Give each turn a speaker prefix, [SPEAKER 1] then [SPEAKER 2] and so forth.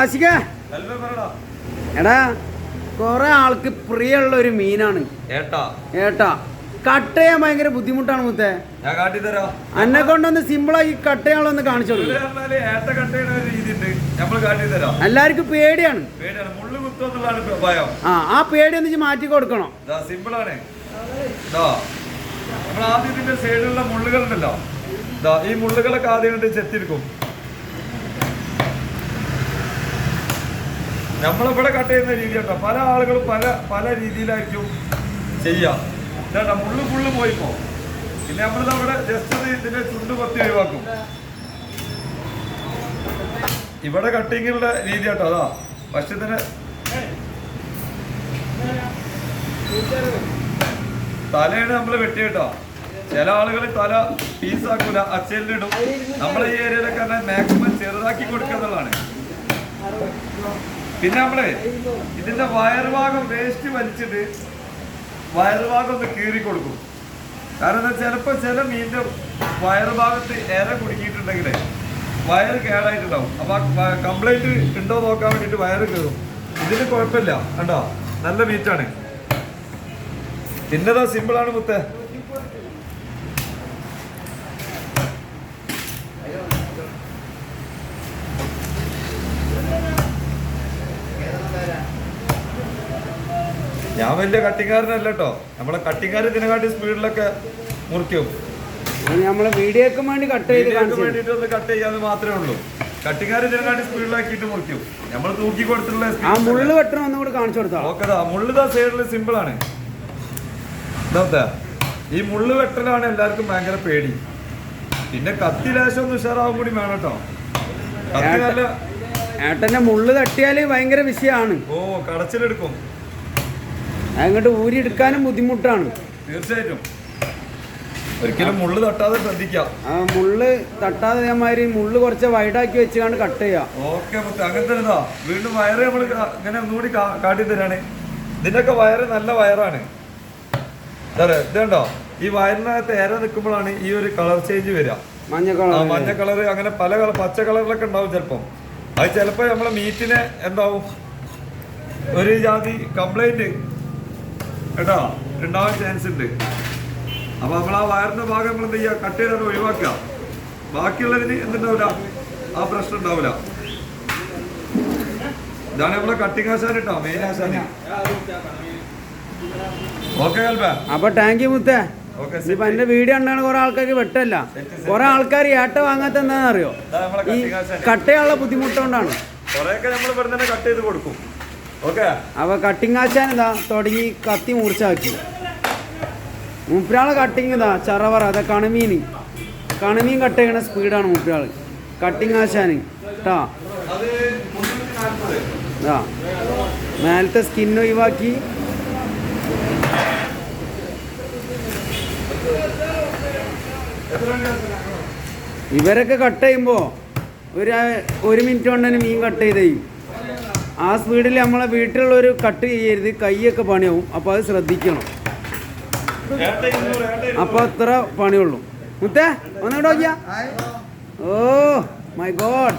[SPEAKER 1] ആശിക. എടാ കൊറേ ആൾക്ക് പ്രിയമുള്ള ഒരു മീനാണ്.
[SPEAKER 2] ഏട്ടാ.
[SPEAKER 1] കട്ട് ചെയ്യാൻ ഭയങ്കര ബുദ്ധിമുട്ടാണ് മുത്തേ. എന്നെ കൊണ്ടൊന്ന് സിമ്പിളായി കട്ട് ചെയ്യാനുള്ളൊന്ന് കാണിച്ചു എല്ലാവർക്കും പേടിയാണ്. ആ ആ പേടി ഒന്ന് മാറ്റി കൊടുക്കണം.
[SPEAKER 2] സിമ്പിളാണ് ആദ്യം ഇതിന്റെ സൈഡിലുള്ള ഈ മുള്ളുകളൊക്കെ ആദ്യം കൊണ്ട് നമ്മളിവിടെ കട്ട് ചെയ്യുന്ന രീതി കേട്ടോ പല ആളുകളും പല പല രീതിയിലായിരിക്കും ചെയ്യാം. ഇതാ മുള്ളു ഫുള്ള് പോയിപ്പോ പിന്നെ നമ്മളിത് അവിടെ ജസ്റ്റ് ഇതിന്റെ ചുണ്ട് പത്തി ഒഴിവാക്കും. ഇവിടെ കട്ടിങ്ങുള്ള രീതി കേട്ടോ അതാ. പക്ഷെ ഇതിന് തലയാണ് നമ്മൾ വെട്ടി കേട്ടോ ചില ആളുകൾ തല പീസാക്കൂല അച്ചലിലിടും നമ്മളെ ഈ ഏരിയയിലൊക്കെ മാക്സിമം ചെറുതാക്കി കൊടുക്കുന്നതാണ് പിന്നെ നമ്മളെ ഇതിന്റെ വയറുഭാഗം വേസ്റ്റ് വലിച്ചിട്ട് വയറുഭാഗം ഒന്ന് കീറി കൊടുക്കും. കാരണം ചിലപ്പോ ചില മീനിന്റെ വയറുഭാഗത്ത് ഇര കുടുങ്ങിയിട്ടുണ്ടെങ്കിലേ വയറ് കേടായിട്ടുണ്ടാവും. അപ്പൊ കംപ്ലൈന്റ് ഉണ്ടോ നോക്കാൻ വേണ്ടിട്ട് വയറ് കീറും. ഇതിന് കുഴപ്പമില്ല. കണ്ടോ? നല്ല മീറ്റാണ് പിന്നതാ സിമ്പിളാണ് മുത്തേ. ഞാൻ വലിയ കട്ടിക്കാരനല്ല കേട്ടോ നമ്മളെ കട്ടിക്കാർ ഇതിനെക്കാട്ടി സ്പീഡിലൊക്കെ മുറിക്കും.
[SPEAKER 1] നമ്മളെ വീഡിയോക്ക് വേണ്ടി കട്ട് ചെയ്ത് കാണിച്ചു
[SPEAKER 2] ഒന്ന് കട്ട് ചെയ്യാന്ന് മാത്രമേ ഉള്ളൂ. കട്ടിക്കാർ ഇതിനെക്കാട്ടി സ്പീഡിലാക്കിയിട്ട് മുറിക്കും. നമ്മൾ തൂക്കി കൊടുത്തിട്ടുള്ള
[SPEAKER 1] ആ മുള്ളു വെട്ടണം ഒന്നും കൂടി കാണിച്ചു കൊടുത്താ?
[SPEAKER 2] ഓക്കെതാ മുള്ളുതാ സൈഡിൽ സിമ്പിൾ ആണ്. ഇതാ ഈ മുള്ളു വെട്ടലാണ് എല്ലാവർക്കും ഭയങ്കര പേടി. പിന്നെ കത്തി ലേശം ഒന്ന് ഉഷാറാവും കൂടി വേണം കേട്ടോ. കത്തി നല്ല
[SPEAKER 1] ഏട്ടന്റെ മുള്ളു തട്ടിയാൽ ഭയങ്കര വിഷയമാണ്.
[SPEAKER 2] ഓ കടച്ചിലെടുക്കും.
[SPEAKER 1] അങ്ങോട്ട് ഊരിയെടുക്കാനും ബുദ്ധിമുട്ടാണ്.
[SPEAKER 2] തീർച്ചയായിട്ടും. ഒരിക്കലും മുള്ള് തട്ടാതെ ശ്രദ്ധിക്കാം.
[SPEAKER 1] ആ മുള്ള് തട്ടാതെ മാതിരി മുള്ള് കുറച്ച് വൈഡാക്കി വെച്ചുകൊണ്ട് കട്ട് ചെയ്യാം.
[SPEAKER 2] ഓക്കെ അങ്ങനെ തന്നെ വീണ്ടും വയറ് നമ്മൾ ഇങ്ങനെ ഒന്നുകൂടി കാട്ടി തരാണ്. ഇതിന്റെയൊക്കെ വയറ് നല്ല വയറാണ്. ഇതാ ഇതുണ്ടോ ഈ വയറിനകത്ത് ഏര നിൽക്കുമ്പോഴാണ് ഈ ഒരു കളർ ചേഞ്ച് വരിക.
[SPEAKER 1] മഞ്ഞ കളർ
[SPEAKER 2] മഞ്ഞ കളർ അങ്ങനെ പല കളർ പച്ച കളറിലൊക്കെ ഉണ്ടാവും ചിലപ്പം. അത് ചിലപ്പോ നമ്മളെ മീറ്റിനെ എന്താവും? ഒരു ജാതി കംപ്ലൈന്റ് കേട്ടോ ഉണ്ടാവാൻ ചാൻസ് ഉണ്ട്. അപ്പൊ നമ്മൾ ആ വയറിന്റെ ഭാഗം നമ്മൾ എന്ത് ചെയ്യുക കട്ട് ചെയ്താണ് ഒഴിവാക്കുക. ബാക്കിയുള്ളതിന് എന്തുണ്ടാവില്ല ആ പ്രശ്നം ഉണ്ടാവില്ല ഇതാണ് നമ്മളെ കട്ടിങ് ആശാൻ കേട്ടോ മെയിൻ ആശാന് ഓക്കെ കൽപ്പ
[SPEAKER 1] അപ്പൊ താങ്ക് യു മുത്തേ. എന്റെ വീഡിയോ ഉണ്ടാണ് കുറെ ആൾക്കാർക്ക് വെട്ടല്ല. കുറെ ആൾക്കാർ ഏട്ട വാങ്ങാത്ത എന്താണെന്നറിയോ?
[SPEAKER 2] അറിയോ
[SPEAKER 1] ഈ കട്ടയുള്ള ബുദ്ധിമുട്ടുകൊണ്ടാണ്.
[SPEAKER 2] കൊറേയൊക്കെ നമ്മൾ ഇവിടെ തന്നെ കട്ട് ചെയ്ത് കൊടുക്കും.
[SPEAKER 1] അപ്പൊ കട്ടിങ് ആശാൻ ഇതാ തുടങ്ങി കത്തി മുറിച്ചാക്കി. മൂപ്പരാളെ കട്ടിങ് ഇതാ ചറവറ അതാ കണമീൻ കണമീൻ കട്ട് ചെയ്യണ സ്പീഡാണ് മൂപ്പരാൾ. കട്ടിങ് ആശാൻ കേട്ടാ മേലത്തെ സ്കിൻ ഒഴിവാക്കി. ഇവരൊക്കെ കട്ട് ചെയ്യുമ്പോൾ ഒരു ഒരു മിനിറ്റ് കൊണ്ട് തന്നെ മീൻ കട്ട് ചെയ്ത് ആ സ്പീഡിൽ നമ്മളെ വീട്ടിലുള്ളൊരു കട്ട് ചെയ്യരുത് കൈയൊക്കെ പണിയാവും. അപ്പോൾ അത് ശ്രദ്ധിക്കണം. അപ്പോൾ അത്ര പണിയുള്ളൂ. മുത്തേ ഒന്നുകൂടെ നോക്കിയാ? Oh my God